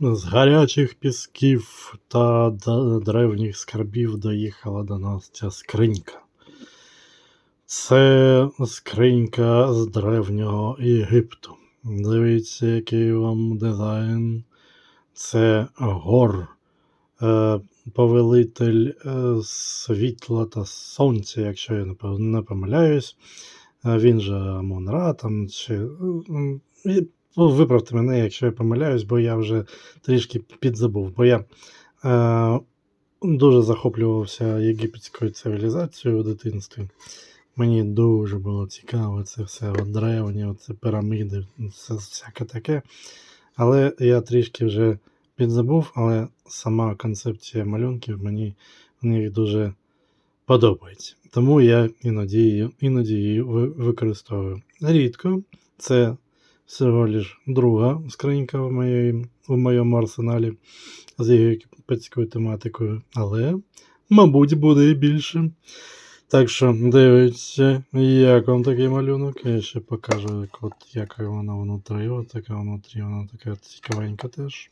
З гарячих пісків та древніх скарбів доїхала до нас ця скринька. Це скринька з древнього Єгипту. Дивіться, який вам дизайн. Це гор, е, повелитель е, світла та сонця, якщо я не помиляюсь. Е, Він же Монра, там чи. Ну, Виправте мене, якщо я помиляюсь, бо я вже трішки підзабув. Бо я е, дуже захоплювався єгипетською цивілізацією у дитинстві. Мені дуже було цікаво це все от древнє, це піраміди, все всяке таке. Але я трішки вже підзабув, але сама концепція малюнків мені в них дуже подобається. Тому я іноді іноді її використовую. Рідко, це всього лиш друга скринька в, моєї, в моєму арсеналі з єгипетською тематикою, але, мабуть, буде і більше. Так що дивіться, як вам такий малюнок. Я ще покажу, як, от, яка вона внутрі. От така внутрі, вона така цікавенька теж.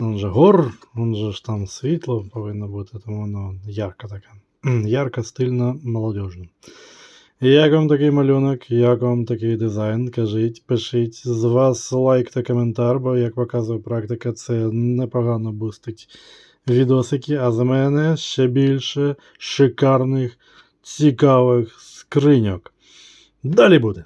Он же гор, он же ж там світло повинно бути, тому воно ярка така. Ярка, стильна, молодіжна. Як вам такий малюнок, як вам такий дизайн? Кажіть, пишіть. З вас лайк та коментар, бо, як показує практика, це непогано бустить відосики, а за мене ще більше шикарних, цікавих скриньок. Далі буде.